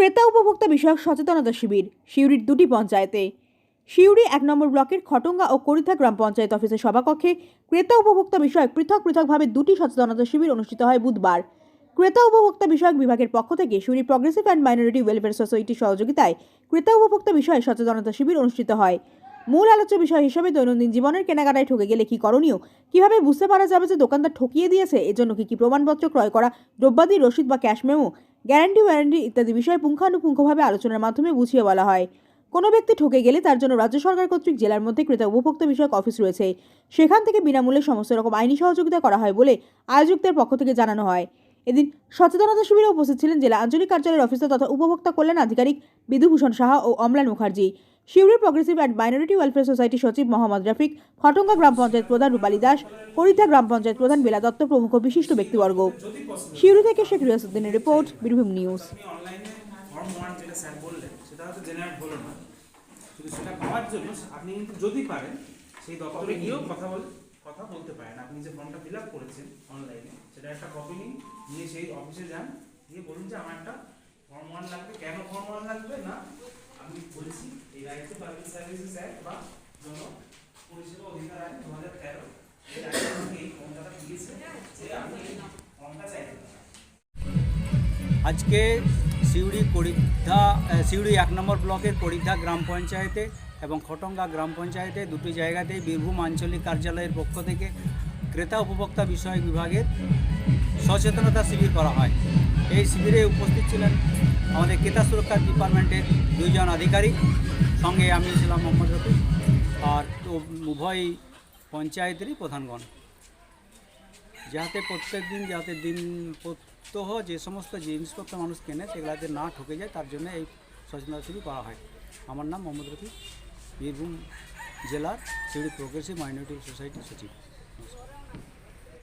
ক্রেতা উপভোক্তা বিষয়ক সচেতনতা শিবির, সিউড়ির দুটি পঞ্চায়েতে। সিউড়ি এক নম্বর ব্লকের খটঙ্গা ও করিথা গ্রাম পঞ্চায়েত অফিসের সভাকক্ষে ক্রেতা উপভোক্তা বিষয়ক পৃথক পৃথকভাবে দুটি সচেতনতা শিবির অনুষ্ঠিত হয় বুধবার। ক্রেতা উপভোক্তা বিষয়ক বিভাগের পক্ষ থেকে Suri progressive and minority welfare সোসাইটির সহযোগিতায় ক্রেতা উপভোক্তা বিষয়ে সচেতনতা শিবির অনুষ্ঠিত হয়। মূল আলোচ্য বিষয় হিসেবে দৈনন্দিন জীবনের কেনাকাটায় ঠকে গেলে কি করণীয়? কীভাবে বুঝতে পারা যাবে যে দোকানদার ঠকিয়ে দিয়েছে? এজন্য কি কি প্রমাণপত্র ক্রয় করা? দ্রব্যাদি, রসিদ বা ক্যাশ মেমো গ্যারান্টি ওয়ারেন্টি ইত্যাদি বিষয়ে পুঙ্খানুপুঙ্খভাবে আলোচনার মাধ্যমে বুঝিয়ে বলা হয়। কোনো ব্যক্তি ঠকে গেলে তার জন্য রাজ্য সরকার কর্তৃক জেলার মধ্যে ক্রেতা উপভোক্তা বিষয়ক অফিস রয়েছে। সেখান থেকে বিনামূল্যে সমস্ত রকম আইনি সহযোগিতা করা হয় বলে আয়োজকদের পক্ষ থেকে জানানো হয়। এদিন সচেতনতা শিবিরে উপস্থিত ছিলেন জেলা আঞ্চলিক কার্যালয়ের অফিসার তথা উপভোক্তা কল্যাণ আধিকারিক বিধুভূষণ সাহা ও Amlan Mukherjee. Suri progressive and minority welfare society সচিব মোহাম্মদ রফিক খটঙ্গা গ্রাম পঞ্চায়েত প্রধান রূপালী দাস করিথা গ্রাম পঞ্চায়েত প্রধান বেলা দত্ত প্রমুখ বিশিষ্ট ব্যক্তিবর্গ। শিউরি থেকে শেখ রিয়াসুদ্দিনের রিপোর্ট, বীরভূম নিউজ। সেই দপ্তরে গিয়েও কথা বল, কথা বলতে পারেন। আপনি যে ফর্মটা ফিল আপ করেছেন অনলাইনে সেটা একটা কপি নিন, নিয়ে সেই অফিসে যান, গিয়ে বলুন যে আমার একটা ফর্ম ওয়ান লাগবে। কেন ফর্ম ওয়ান লাগবে না? সার্ভিসেস অ্যাক্ট বা জন পরিষেবা অধিকার আইন দু হাজার তেরো এই দিয়েছে। যে আপনি চাইতে আজকে সিউড়ি করিদ্ধা সিউড়ি এক নম্বর ব্লকের করিদ্ধা গ্রাম পঞ্চায়েতে এবং খটঙ্গা গ্রাম পঞ্চায়েতে দুটি জায়গাতেই বীরভূম আঞ্চলিক কার্যালয়ের পক্ষ থেকে ক্রেতা উপভোক্তা বিষয়ক বিভাগের সচেতনতা শিবির করা হয়। এই শিবিরে উপস্থিত ছিলেন আমাদের ক্রেতা সুরক্ষা ডিপার্টমেন্টের দুইজন আধিকারিক, সঙ্গে আমি ছিলাম মোহাম্মদ রফিক আর তো উভয় পঞ্চায়েতেরই প্রধানগণ। যাতে প্রত্যেক দিন, যাতে দিন প্রত্যহ যে সমস্ত জিনিসপত্র মানুষ কেনে সেগুলাতে না ঠকে যায়, তার জন্য এই সচেতনতা শিবির করা হয়। আমার নাম মোহাম্মদ রফি বীরভূম জেলার সিউড়ি প্রোগ্রেসিভ মাইনরিটি সোসাইটি সচিব।